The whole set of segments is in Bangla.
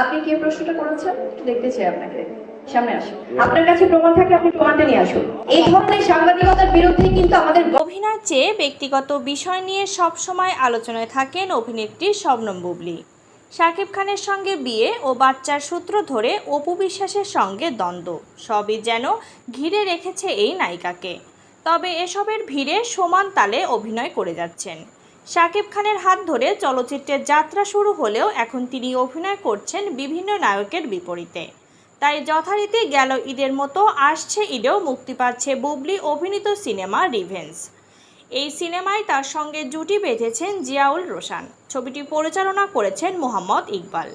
আপনি কি প্রশ্নটা করেছেন? দেখতে চাই আপনাকে। চেয়ে ব্যক্তিগত বিষয় নিয়ে আলোচনায় থাকেন অভিনেত্রী শাকিব খানের সঙ্গে বিয়ে ও বাচ্চার সূত্র ধরে সঙ্গে দ্বন্দ্ব। সবই যেন ঘিরে রেখেছে এই নায়িকাকে। তবে এসবের ভিড়ে সমান তালে অভিনয় করে যাচ্ছেন। শাকিব খানের হাত ধরে চলচ্চিত্রের যাত্রা শুরু হলেও এখন তিনি অভিনয় করছেন বিভিন্ন নায়কের বিপরীতে। তাই যথারীতি গেল ঈদের মতো আসছে ঈদেও মুক্তি পাচ্ছে বুবলি অভিনীত সিনেমা রিভেন্স এই সিনেমায় তার সঙ্গে জুটি বেঁধেছেন জিয়াউল রোশান। ছবিটি পরিচালনা করেছেন মোহাম্মদ ইকবাল।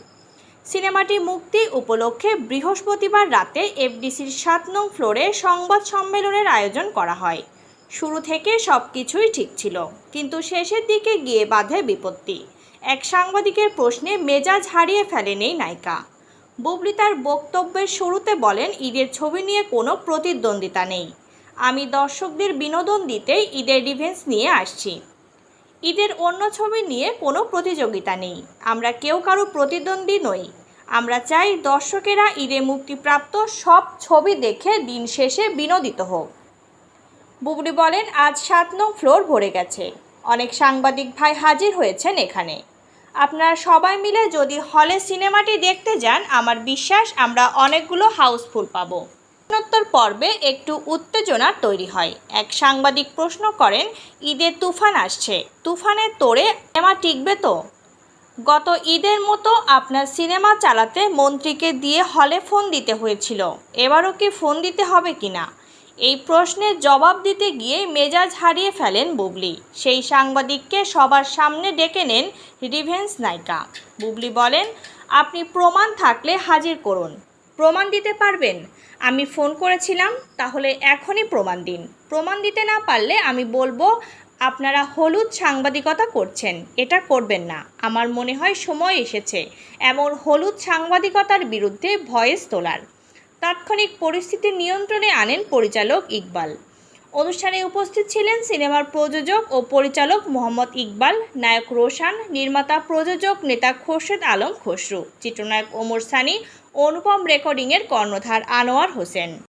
সিনেমাটি মুক্তি উপলক্ষে বৃহস্পতিবার রাতে এফডিসির সাত নং ফ্লোরে সংবাদ সম্মেলনের আয়োজন করা হয়। শুরু থেকে সব কিছুই ঠিক ছিল। কিন্তু শেষের দিকে গিয়ে বাধে বিপত্তি। এক সাংবাদিকের প্রশ্নে মেজাজ হারিয়ে ফেলেন এই নায়িকা। বুবলি তার বক্তব্যের শুরুতে বলেন, ঈদের ছবি নিয়ে কোনো প্রতিদ্বন্দ্বিতা নেই। আমি দর্শকদের বিনোদন দিতেই ঈদের রিভেন্স নিয়ে আসছি। ঈদের অন্য ছবি নিয়ে কোনো প্রতিযোগিতা নেই। আমরা কেউ কারও প্রতিদ্বন্দ্বী নই। আমরা চাই দর্শকেরা ঈদে মুক্তিপ্রাপ্ত সব ছবি দেখে দিন শেষে বিনোদিত হোক। বুবলি বলেন, আজ সাত নং ফ্লোর ভরে গেছে। অনেক সাংবাদিক ভাই হাজির হয়েছেন এখানে। আপনারা সবাই মিলে যদি হলে সিনেমাটি দেখতে যান, আমার বিশ্বাস আমরা অনেকগুলো হাউসফুল পাবো। প্রশ্নোত্তর পর্বে একটু উত্তেজনা তৈরি হয়। এক সাংবাদিক প্রশ্ন করেন ঈদের তুফান আসছে। তুফানে তোড়ে সিনেমা টিকবে তো? গত ঈদের মতো আপনার সিনেমা চালাতে মন্ত্রীকে দিয়ে হলে ফোন দিতে হয়েছিল। এবারও কি ফোন দিতে হবে কিনা? এই প্রশ্নের জবাব দিতে গিয়ে মেজাজ হারিয়ে ফেলেন বুবলি। সেই সাংবাদিককে সবার সামনে ডেকে নেন রিভেন্স নায়িকা। বুবলি বলেন, আপনি প্রমাণ থাকলে হাজির করুন। প্রমাণ দিতে পারবেন? আমি ফোন করেছিলাম, তাহলে এখনই প্রমাণ দিন। প্রমাণ দিতে না পারলে আমি বলব, আপনারা হলুদ সাংবাদিকতা করছেন, এটা করবেন না। আমার মনে হয় সময় এসেছে। এমন হলুদ সাংবাদিকতার বিরুদ্ধে ভয়েস তোলার। তাৎক্ষণিক পরিস্থিতি নিয়ন্ত্রণে আনেন পরিচালক ইকবাল। অনুষ্ঠানে উপস্থিত ছিলেন সিনেমার প্রযোজক ও পরিচালক মোহাম্মদ ইকবাল, নায়ক রোশান, নির্মাতা প্রযোজক নেতা খোরশেদ আলম খসরু, চিত্রনায়ক ওমর সানি, অনুপম রেকর্ডিংয়ের কর্ণধার আনোয়ার হোসেন।